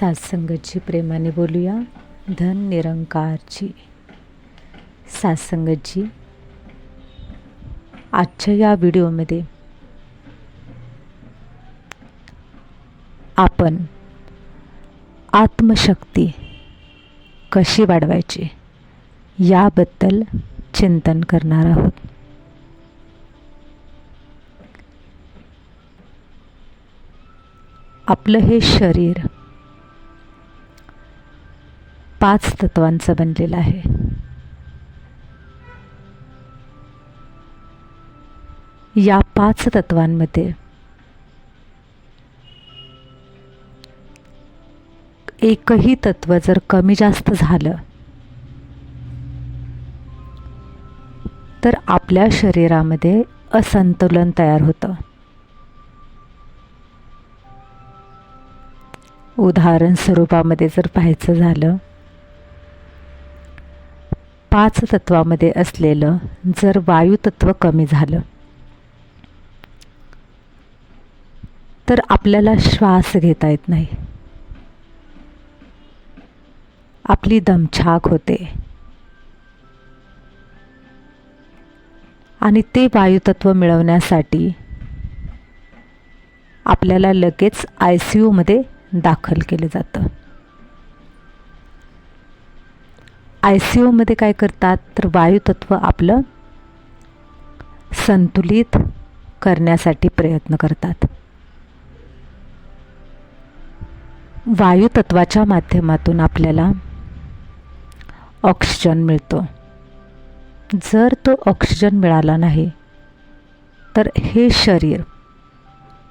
सासंगची प्रेमाने बोलूया. धन निरंकारची. सात्संगतजी आजच्या या व्हिडिओमध्ये आपण आत्मशक्ती कशी वाढवायची याबद्दल चिंतन करणार आहोत. आपलं हे शरीर पाच तत्वांचं बनलेलं आहे. या पाच तत्वांमध्ये एकही तत्व जर कमी जास्त झालं तर आपल्या शरीरामध्ये असंतुलन तयार होतं. उदाहरण स्वरूपामध्ये जर पाहायचं झालं पाच तत्वामध्ये असलेलं जर वायुतत्व कमी झालं तर आपल्याला श्वास घेता येत नाही. आपली दमछाक होते. आणि ते वायुतत्व मिळवण्यासाठी आपल्याला लगेच आय सी यूमध्ये दाखल केलं जातं. आय सी यूमध्ये काय करतात? तर वायुतत्व आपलं संतुलित करण्यासाठी प्रयत्न करतात. वायुतत्वाच्या माध्यमातून आपल्याला ऑक्सिजन मिळतो. जर तो ऑक्सिजन मिळाला नाही तर हे शरीर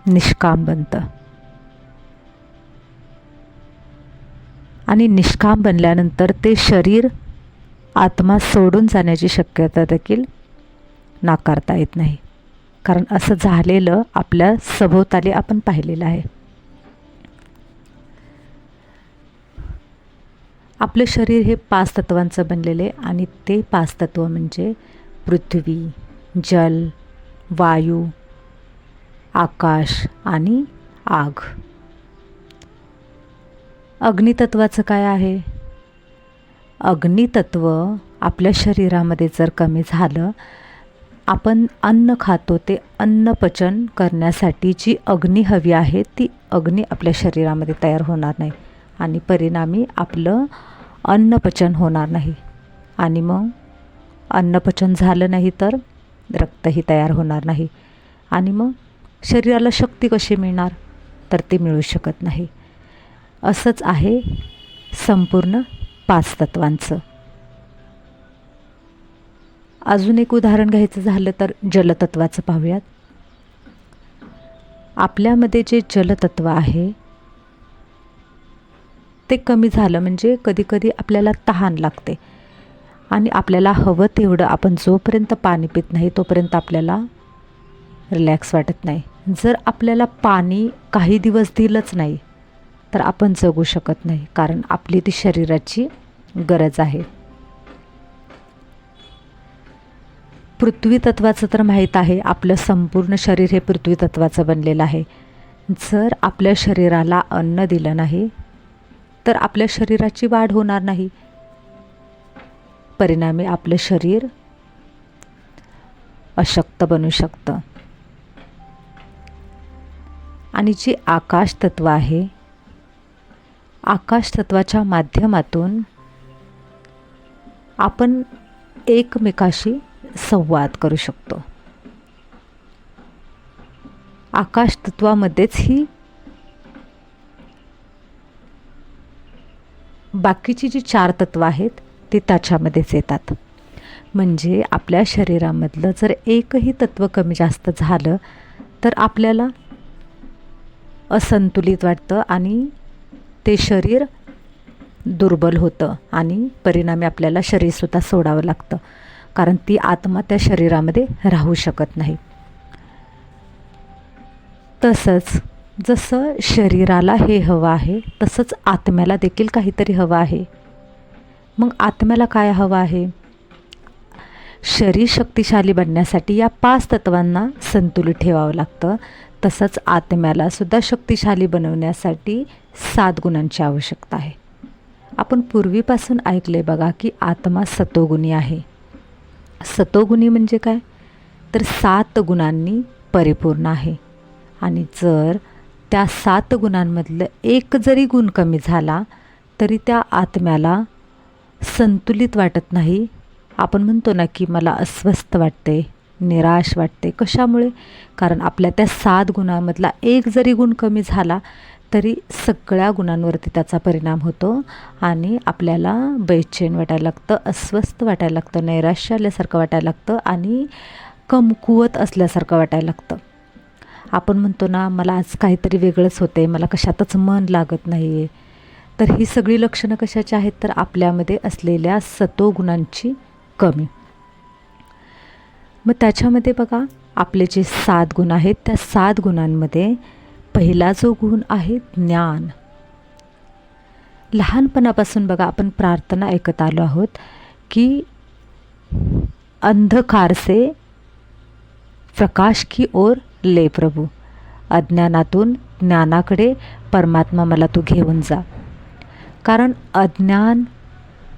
निष्काम बनतं. आणि निष्काम बनल्यानंतर ते शरीर आत्मा सोडून जाण्याची शक्यता देखील नाकारता येत नाही. कारण असं झालेलं आपल्या सभोवताली आपण पाहिलेलं आहे. आपलं शरीर हे पाच तत्वांचं बनलेले आणि ते पाच तत्व म्हणजे पृथ्वी जल वायू आकाश आणि आग. अग्नितत्वाचं काय आहे? अग्नितत्व आपल्या शरीरामध्ये जर कमी झालं आपण अन्न खातो ते अन्न पचन करण्यासाठी जी अग्नी हवी आहे ती अग्नी आपल्या शरीरामध्ये तयार होणार नाही आणि परिणामी आपलं अन्नपचन होणार नाही. आणि मग अन्नपचन झालं नाही तर रक्तही तयार होणार नाही. आणि मग शरीराला शक्ती कशी मिळणार? तर ती मिळू शकत नाही. असंच आहे संपूर्ण पाच तत्वांचं. अजून एक उदाहरण घ्यायचं झालं तर जलतत्वाचं पाहूयात. आपल्यामध्ये जे जलतत्व आहे ते कमी झालं म्हणजे कधीकधी आपल्याला तहान लागते. आणि आपल्याला हवं तेवढं आपण जोपर्यंत पाणी पित नाही तोपर्यंत आपल्याला रिलॅक्स वाटत नाही. जर आपल्याला पाणी काही दिवस दिलंच नाही तर आपण जगू शकत नाही कारण आपली ती शरीराची गरज आहे. पृथ्वी तत्वाचं तर माहीत आहे आपलं संपूर्ण शरीर हे पृथ्वी तत्वाचं बनलेलं आहे. जर आपल्या शरीराला अन्न दिलं नाही तर आपल्या शरीराची वाढ होणार नाही. परिणामी आपलं शरीर अशक्त बनू शकतं. आणि जे आकाश तत्व आहे आकाशतत्वाच्या माध्यमातून आपण एकमेकाशी संवाद करू शकतो. आकाशतत्वामध्येच ही बाकीची जी चार तत्वं आहेत ती त्याच्यामध्येच येतात. म्हणजे आपल्या शरीरामधलं जर एकही तत्व कमी जास्त झालं तर आपल्याला असंतुलित वाटतं आणि ते शरीर दुर्बल होतं आणि परिणामी आपल्याला शरीरसुद्धा सोडावं लागतं. कारण ती आत्मा त्या शरीरामध्ये राहू शकत नाही. तसंच जसं शरीराला हे हवं आहे तसंच आत्म्याला देखील काहीतरी हवं आहे. मग आत्म्याला काय हवं आहे? शरीर शक्तिशाली बनण्यासाठी या पाच तत्वांना संतुलित ठेवावं लागतं. तसंच आत्म्यालासुद्धा शक्तिशाली बनवण्यासाठी सात गुणांची आवश्यकता आहे. आपण पूर्वीपासून ऐकले बघा की आत्मा सतोगुणी आहे. सतोगुणी म्हणजे काय? तर सात गुणांनी परिपूर्ण आहे. आणि जर त्या सात गुणांमधलं एक जरी गुण कमी झाला तरी त्या आत्म्याला संतुलित वाटत नाही. आपण म्हणतो ना की मला अस्वस्थ वाटते निराश वाटते कशामुळे? कारण आपल्या त्या सात गुणांमधला एक जरी गुण कमी झाला तरी सगळ्या गुणांवरती त्याचा परिणाम होतो आणि आपल्याला बेचैन वाटायला लागतं अस्वस्थ वाटायला लागतं नैराश्य आल्यासारखं वाटायला लागतं आणि कमकुवत असल्यासारखं वाटायला लागतं. आपण म्हणतो ना मला आज काहीतरी वेगळंच होतं आहे मला कशातच मन लागत नाही आहे तर ही सगळी लक्षणं कशाची आहेत? तर आपल्यामध्ये असलेल्या सतोगुणांची कमी. मग त्याच्यामध्ये बघा आपले जे सात गुण आहेत त्या सात गुणांमध्ये पहिला जो गुण आहे ज्ञान. लहानपणापासून बघा आपण प्रार्थना ऐकत आलो आहोत की अंधकार से प्रकाश की ओर ले प्रभू. अज्ञानातून ज्ञानाकडे परमात्मा मला तू घेऊन जा. कारण अज्ञान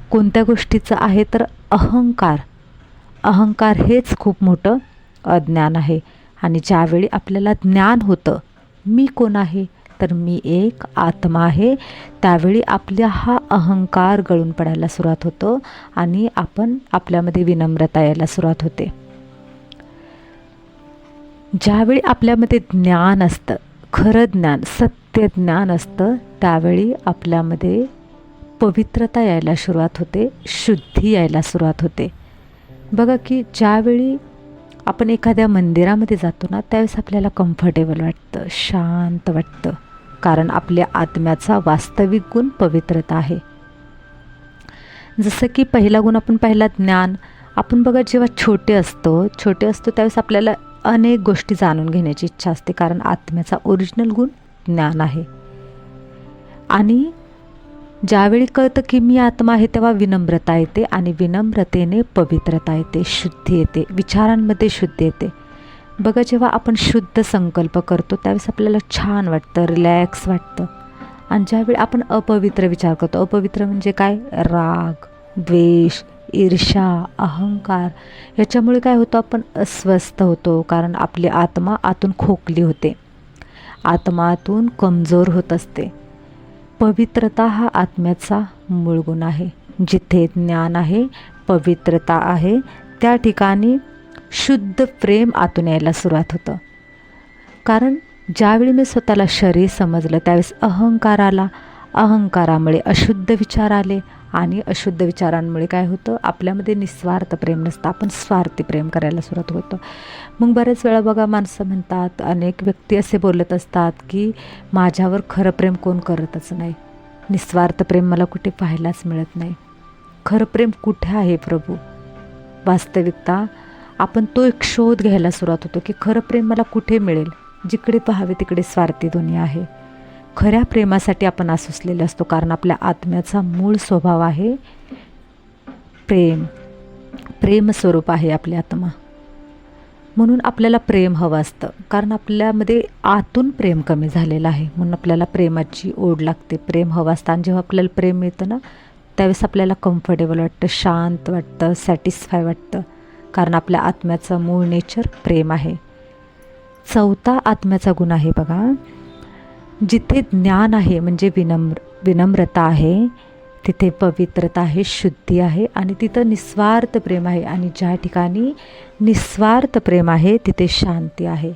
कोणत्या गोष्टीचं आहे तर अहंकार. अहंकार हेच खूप मोठं अज्ञान आहे. आणि ज्यावेळी आपल्याला ज्ञान होतं मी कोण आहे? तर मी एक आत्मा आहे. त्यावेळी आपल्या हा अहंकार गळून पडायला सुरुवात होतो आणि आपण आपल्यामध्ये विनम्रता यायला सुरुवात होते. ज्यावेळी आपल्यामध्ये ज्ञान असतं खरं ज्ञान सत्य ज्ञान असतं त्यावेळी आपल्यामध्ये पवित्रता यायला सुरुवात होते शुद्धी यायला सुरुवात होते. बघा की ज्यावेळी आपण एखाद्या मंदिरामध्ये जातो ना त्यावेळेस आपल्याला कम्फर्टेबल वाटतं शांत वाटतं. कारण आपल्या आत्म्याचा वास्तविक गुण पवित्रता आहे. जसं की पहिला गुण आपण पाहिला ज्ञान. आपण बघा जेव्हा छोटे असतो छोटे असतो त्यावेळेस आपल्याला अनेक गोष्टी जाणून घेण्याची इच्छा असते कारण आत्म्याचा ओरिजिनल गुण ज्ञान आहे. आणि ज्यावेळी कळतं की मी आत्मा आहे तेव्हा विनम्रता येते आणि विनम्रतेने पवित्रता येते शुद्धी येते विचारांमध्ये शुद्धी येते. बघा जेव्हा आपण शुद्ध संकल्प करतो त्यावेळेस आपल्याला छान वाटतं रिलॅक्स वाटतं. आणि ज्यावेळी आपण अपवित्र विचार करतो अपवित्र म्हणजे काय? राग द्वेष ईर्षा अहंकार. याच्यामुळे काय होतं आपण अस्वस्थ होतो कारण आपली आत्मा आतून खोकली होते. आत्मातून कमजोर होत असते. पवित्रता हा आत्म्याचा मूळ गुण आहे. जिथे ज्ञान आहे पवित्रता आहे त्या ठिकाणी शुद्ध प्रेम आतून यायला सुरुवात होतं. कारण ज्यावेळी मी स्वतःला शरीर समजलं त्यावेळेस अहंकार आला अहंकारामुळे अशुद्ध विचार आले आणि अशुद्ध विचारांमुळे काय होतं? आपल्यामध्ये निस्वार्थ प्रेम नसतं. आपण स्वार्थी प्रेम करायला सुरुवात होतं. मग बऱ्याच वेळा बघा माणसं म्हणतात अनेक व्यक्ती असे बोलत असतात की माझ्यावर खरं प्रेम कोण करतच नाही. निस्वार्थ प्रेम मला कुठे पाहायलाच मिळत नाही. खरं प्रेम कुठे आहे प्रभू? वास्तविकता आपण तो एक शोध घ्यायला सुरुवात होतो की खरं प्रेम मला कुठे मिळेल? जिकडे पाहावे तिकडे स्वार्थी दुनिया आहे. खऱ्या प्रेमासाठी आपण आसुसलेले असतो कारण आपल्या आत्म्याचा मूळ स्वभाव आहे प्रेम. प्रेम स्वरूप आहे आपली आत्मा. म्हणून आपल्याला प्रेम हवं असतं कारण आपल्यामध्ये आतून प्रेम कमी झालेलं आहे. म्हणून आपल्याला प्रेमाची ओढ लागते प्रेम हवं असतं. आणि जेव्हा आपल्याला प्रेम मिळतं ना त्यावेळेस आपल्याला कम्फर्टेबल वाटतं शांत वाटतं सॅटिस्फाय वाटतं. कारण आपल्या आत्म्याचं मूळ नेचर प्रेम आहे. चौथा आत्म्याचा गुण आहे बघा. जिथे ज्ञान आहे म्हणजे विनम्र विनम्रता आहे तिथे पवित्रता आहे शुद्धी आहे आणि तिथं निस्वार्थ प्रेम आहे आणि ज्या ठिकाणी निस्वार्थ प्रेम आहे तिथे शांती आहे.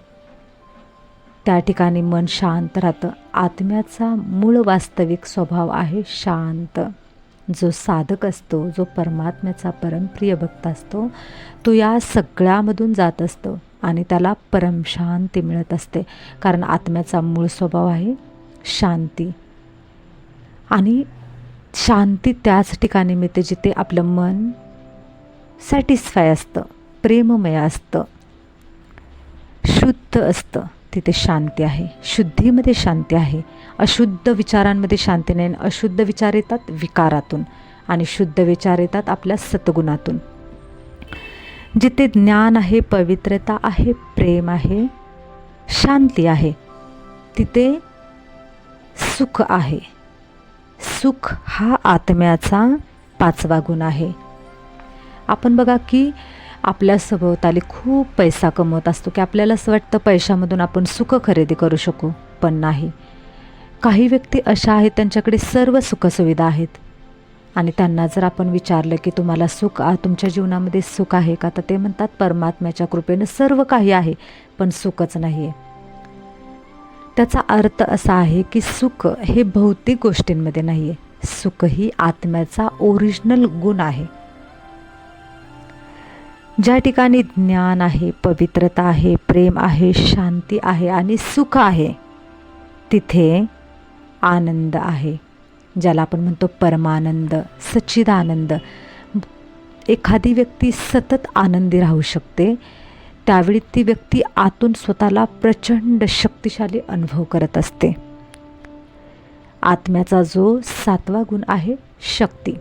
त्या ठिकाणी मन शांत राहतं. आत्म्याचा मूळ वास्तविक स्वभाव आहे शांत. जो साधक असतो जो परमात्म्याचा परमप्रिय भक्त असतो तो या सगळ्यामधून जात असतो. आणि त्याला परमशांती मिळत असते. कारण आत्म्याचा मूळ स्वभाव आहे शांती. आणि शांती त्याच ठिकाणी मिळते जिथे आपलं मन सॅटिस्फाय असतं प्रेममय असतं. शुद्ध असतं. तिथे शांती आहे. शुद्धीमध्ये शांती आहे. अशुद्ध विचारांमध्ये शांती नाही. अशुद्ध विचार येतात विकारातून. आणि शुद्ध विचार येतात आपल्या सतगुणातून जिथे ज्ञान आहे पवित्रता आहे प्रेम आहे शांती आहे तिथे सुख आहे. सुख हा आत्म्याचा पाचवा गुण आहे. आपण बघा की आपल्या सभोवताली खूप पैसा कमवत असतो की आपल्याला असं वाटतं पैशामधून आपण सुख खरेदी करू शकू पण नाही. काही व्यक्ती अशा आहेत त्यांच्याकडे सर्व सुखसुविधा आहेत. आणि त्यांना जर आपण विचारलं की तुम्हाला सुख तुमच्या जीवनामध्ये सुख आहे का तर ते म्हणतात परमात्म्याच्या कृपेनं सर्व काही आहे पण सुखच नाही आहे त्याचा अर्थ असा आहे की सुख हे भौतिक गोष्टींमध्ये नाही आहे सुख ही आत्म्याचा ओरिजिनल गुण आहे. ज्या ठिकाणी ज्ञान आहे पवित्रता आहे प्रेम आहे शांती आहे आणि सुख आहे तिथे आनंद आहे. ज्याला आपण म्हणतो परमानंद सच्चिदानंद. एखादी व्यक्ती सतत आनंदी राहू शकते त्यावेळी ती व्यक्ती आतून स्वतःला प्रचंड शक्तिशाली अनुभव करत असते. आत्म्याचा जो सातवा गुण आहे शक्ती.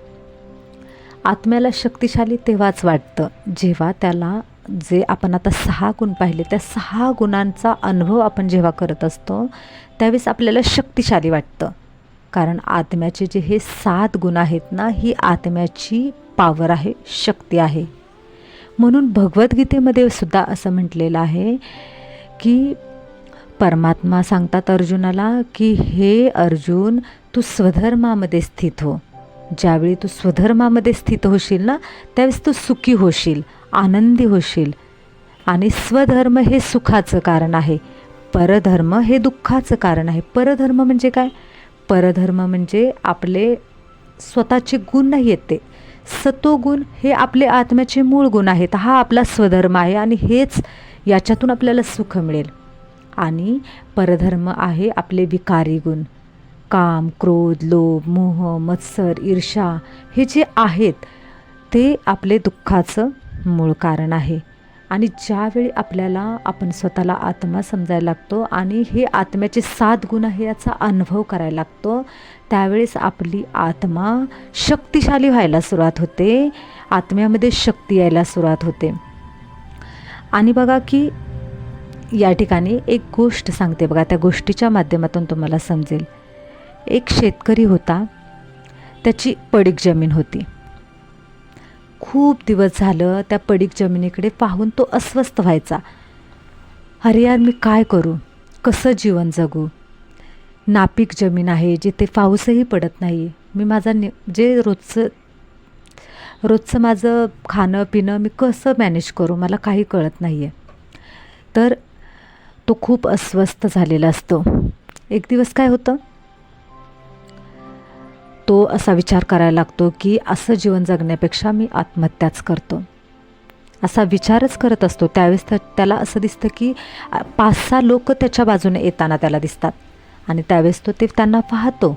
आत्म्याला शक्तिशाली तेव्हाच वाटतं जेव्हा त्याला जे आपण आता सहा गुण पाहिले त्या सहा गुणांचा अनुभव आपण जेव्हा करत असतो त्यावेळेस आपल्याला शक्तिशाली वाटतं. कारण आत्म्याचे जे हे सात गुण आहेत ना ही आत्म्याची पावर आहे शक्ती आहे. म्हणून भगवद्गीतेमध्ये सुद्धा असं म्हटलेलं आहे की परमात्मा सांगतात अर्जुनाला की हे अर्जुन तू स्वधर्मामध्ये स्थित हो. ज्यावेळी तू स्वधर्मामध्ये स्थित होशील ना त्यावेळेस तू सुखी होशील आनंदी होशील. आणि स्वधर्म हे सुखाचं कारण आहे. परधर्म हे दुःखाचं कारण आहे. परधर्म म्हणजे काय? परधर्म म्हणजे आपले स्वतःचे गुण नाही आहेत ते. सतोगुण हे आपले आत्म्याचे मूळ गुण आहेत. हा आपला स्वधर्म आहे आणि हेच याच्यातून आपल्याला सुख मिळेल. आणि परधर्म आहे आपले विकारी गुण. काम क्रोध लोभ मोह मत्सर ईर्षा हे जे आहेत ते आपले दुःखाचं मूळ कारण आहे. आणि ज्यावेळी आपल्याला आपण स्वतःला आत्मा समजायला लागतो आणि हे आत्म्याचे सात गुण आहे याचा अनुभव करायला लागतो त्यावेळेस आपली आत्मा शक्तिशाली व्हायला सुरुवात होते. आत्म्यामध्ये शक्ती यायला सुरुवात होते. आणि बघा की या ठिकाणी एक गोष्ट सांगते बघा त्या गोष्टीच्या माध्यमातून तुम्हाला समजेल. एक शेतकरी होता त्याची पडीक जमीन होती. खूप दिवस झालं त्या पडीक जमिनीकडे पाहून तो अस्वस्थ व्हायचा. अरे यार मी काय करू? कसं जीवन जगू? नापीक जमीन आहे जिथे पाऊसही पडत नाही. मी माझा नि जे रोजचं रोजचं माझं खाणं पिणं मी कसं मॅनेज करू? मला काही कळत नाही आहे तर तो खूप अस्वस्थ झालेला असतो. एक दिवस काय होतं? तो असा विचार करायला लागतो की असं जीवन जगण्यापेक्षा मी आत्महत्याच करतो. असा विचारच करत असतो. त्यावेळेस त्या त्याला असं दिसतं की पाच सहा लोक त्याच्या बाजूने येताना त्याला दिसतात. आणि त्यावेळेस तो ते त्यांना पाहतो.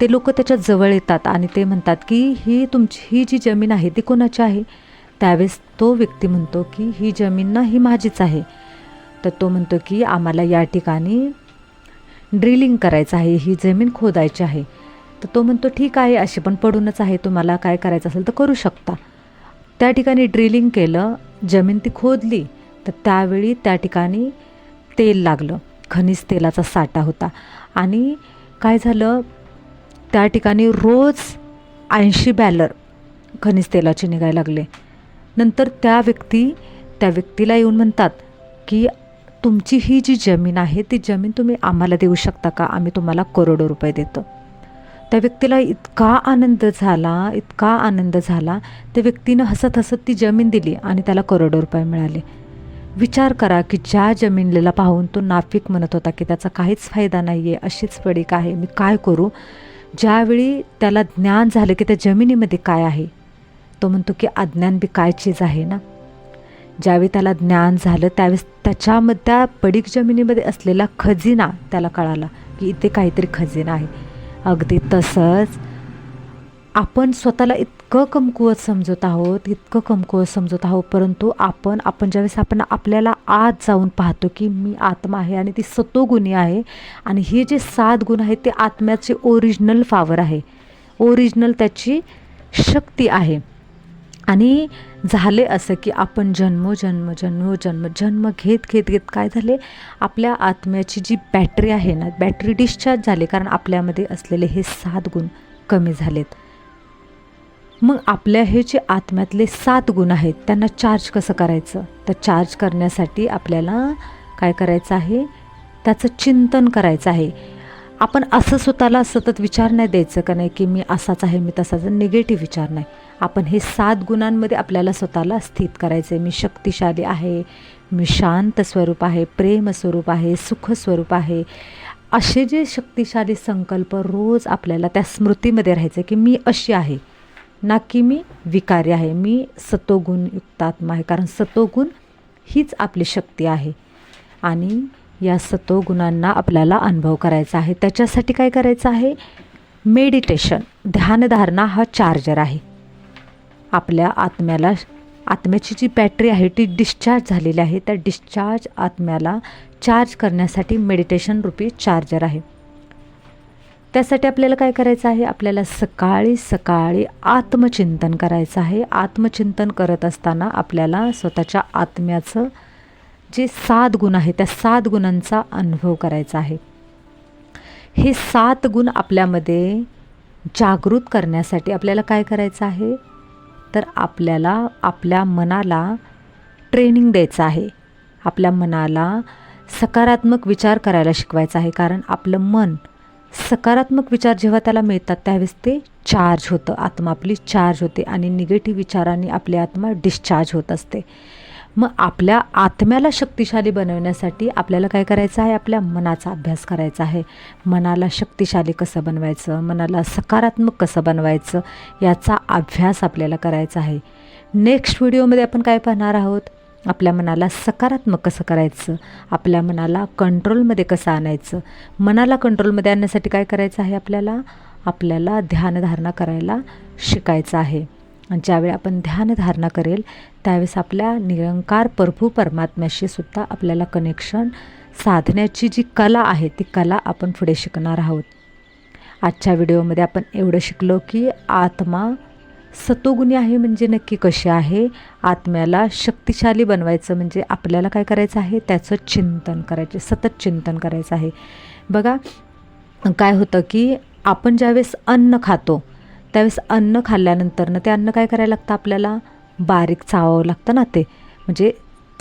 ते लोक त्याच्याजवळ येतात आणि ते म्हणतात की ही तुमची ही जी जमीन आहे ती कोणाची आहे? त्यावेळेस तो व्यक्ती म्हणतो की ही जमीन ना ही माझीच आहे. तर तो म्हणतो की आम्हाला या ठिकाणी ड्रिलिंग करायचं आहे. ही जमीन खोदायची आहे. तर तो म्हणतो ठीक आहे अशी पण पडूनच आहे तुम्हाला काय करायचं असेल तर करू शकता. त्या ठिकाणी ड्रिलिंग केलं जमीन ती खोदली तर त्यावेळी त्या ठिकाणी तेल लागलं खनिज तेलाचा साठा होता. आणि काय झालं त्या ठिकाणी रोज ऐंशी बॅलर खनिज तेलाचे निघायला लागले. नंतर त्या व्यक्ती त्या व्यक्तीला येऊन म्हणतात की तुमची ही जी जमीन आहे ती जमीन तुम्ही आम्हाला देऊ शकता का? आम्ही तुम्हाला करोडो रुपये देतो. त्या व्यक्तीला इतका आनंद झाला इतका आनंद झाला. त्या व्यक्तीनं हसत हसत ती जमीन दिली आणि त्याला करोडो रुपये मिळाले. विचार करा की ज्या जमिनीला पाहून तो नाफिक म्हणत होता की त्याचा काहीच फायदा नाही आहे अशीच पडीक आहे मी काय करू? ज्यावेळी त्याला ज्ञान झालं की त्या जमिनीमध्ये काय आहे तो म्हणतो की अज्ञान बी काय चीज आहे ना? ज्यावेळी त्याला ज्ञान झालं त्यावेळेस त्याच्यामध्ये त्या पडीक जमिनीमध्ये असलेला खजिना त्याला कळाला की इथे काहीतरी खजिना आहे. अगदी तसंच. आपण स्वतःला इतकं कमकुवत समजत आहोत इतकं कमकुवत समजत आहोत परंतु आपण आपण ज्यावेळेस आपण आपल्याला आत जाऊन पाहतो की मी आत्मा आहे आणि ती सतोगुणी आहे आणि हे जे सात गुण आहेत ते आत्म्याचे ओरिजिनल फावर आहे. ओरिजिनल त्याची शक्ती आहे. आणि झाले असं की आपण जन्मोजन्म जन्मोजन्म जन्म घेत घेत घेत काय झाले? आपल्या आत्म्याची जी बॅटरी आहे ना बॅटरी डिस्चार्ज झाली कारण आपल्यामध्ये असलेले हे सात गुण कमी झालेत. मग आपल्या हे जे आत्म्यातले सात गुण आहेत त्यांना चार्ज कसं करायचं? तर चार्ज करण्यासाठी आपल्याला काय करायचं आहे? त्याचं चिंतन करायचं आहे. आपण असं स्वतःला सतत विचार नाही द्यायचं का नाही की मी असाच आहे मी तसाच निगेटिव्ह विचार नाही. आपण हे सात गुणांमध्ये आपल्याला स्वतःला स्थित करायचं आहे मी शक्तिशाली आहे मी शांत स्वरूप आहे प्रेम स्वरूप आहे सुख स्वरूप आहे. असे जे शक्तिशाली संकल्प रोज आपल्याला त्या स्मृतीमध्ये राहायचं की मी अशी आहे ना की मी विकारी आहे मी सतोगुणयुक्त आत्मा आहे कारण सतोगुण हीच आपली शक्ती आहे. आणि या सतोगुणांना आपल्याला अनुभव करायचा आहे. त्याच्यासाठी काय करायचं आहे? मेडिटेशन. ध्यानधारणा हा चार्जर आहे. आपल्या आत्म्याला आत्म्याची जी बॅटरी आहे ती डिस्चार्ज झालेली आहे. त्या डिस्चार्ज आत्म्याला चार्ज करण्यासाठी मेडिटेशन रूपी चार्जर आहे. त्यासाठी आपल्याला काय करायचं आहे? आपल्याला सकाळी सकाळी आत्मचिंतन करायचं आहे. आत्मचिंतन करत असताना आपल्याला स्वतःच्या आत्म्याचं जे सात गुण आहे त्या सात गुणांचा अनुभव करायचा आहे. हे सात गुण आपल्यामध्ये जागृत करण्यासाठी आपल्याला काय करायचं आहे? तर आपल्याला आपल्या मनाला ट्रेनिंग द्यायचं आहे. आपल्या मनाला सकारात्मक विचार करायला शिकवायचा आहे. कारण आपलं मन सकारात्मक विचार जेव्हा त्याला मिळतात त्यावेळेस ते चार्ज होतं. आत्मा आपली चार्ज होते आणि निगेटिव्ह विचारांनी आपली आत्मा डिस्चार्ज होत असते. मग आपल्या आत्म्याला शक्तिशाली बनवण्यासाठी आपल्याला काय करायचं आहे? आपल्या मनाचा अभ्यास करायचा आहे. मनाला शक्तिशाली कसं बनवायचं? मनाला सकारात्मक कसं बनवायचं? याचा अभ्यास आपल्याला करायचा आहे. नेक्स्ट व्हिडिओमध्ये आपण काय पाहणार आहोत? आपल्या मनाला सकारात्मक कसं करायचं? आपल्या मनाला कंट्रोलमध्ये कसं आणायचं? मनाला कंट्रोलमध्ये आणण्यासाठी काय करायचं आहे आपल्याला? आपल्याला ध्यानधारणा करायला शिकायचं आहे. ज्यावेळी आपण ध्यानधारणा करेल त्यावेळेस आपल्या निरंकार प्रभू परमात्म्याशी सुद्धा आपल्याला कनेक्शन साधण्याची जी कला आहे ती कला आपण पुढे शिकणार आहोत. आजच्या व्हिडिओमध्ये आपण एवढं शिकलो की आत्मा सतोगुणी आहे म्हणजे नक्की कशी आहे? आत्म्याला शक्तिशाली बनवायचं म्हणजे आपल्याला काय करायचं आहे? त्याचं चिंतन करायचे सतत चिंतन करायचं आहे. बघा काय होतं की आपण ज्यावेळेस अन्न खातो त्यावेळेस अन्न खाल्ल्यानंतर ते अन्न काय करायला लागतं आपल्याला? बारीक चावावं लागतं ना ते. म्हणजे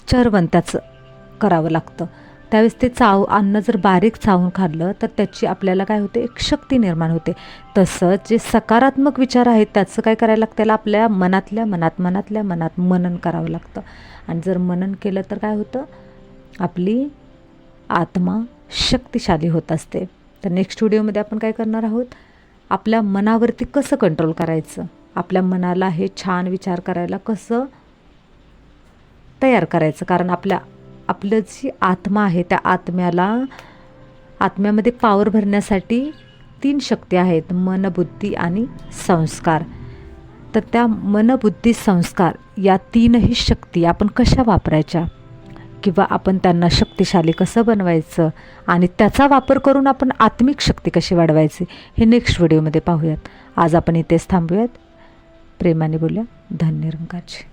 चरवण त्याचं करावं लागतं. त्यावेळेस ते चाव अन्न जर बारीक चावून खाल्लं तर त्याची आपल्याला काय होते? एक शक्ती निर्माण होते. तसंच जे सकारात्मक विचार आहेत त्याचं काय करायला लागतं? त्याला आपल्या मनातल्या मनात मनातल्या मनात मनन करावं लागतं. आणि जर मनन केलं तर काय होतं? आपली आत्मा शक्तिशाली होत असते. तर नेक्स्ट व्हिडिओमध्ये आपण काय करणार आहोत? आपल्या मनावरती कसं कंट्रोल करायचं? आपल्या मनाला हे छान विचार करायला कसं तयार करायचं? कारण आपल्या आपलं जी आत्मा आहे त्या आत्म्याला आत्म्यामध्ये पावर भरण्यासाठी तीन शक्ती आहेत मन बुद्धी आणि संस्कार. तर त्या मन बुद्धी संस्कार या तीनही शक्ती आपण कशा वापरायच्या? किंवा आपण त्यांना शक्तिशाली कसं बनवायचं आणि त्याचा वापर करून आपण आत्मिक शक्ती कशी वाढवायची हे नेक्स्ट व्हिडिओमध्ये पाहूयात. आज आपण इथेच थांबूयात. प्रेमाने बोलूया. धन्य रंगाची.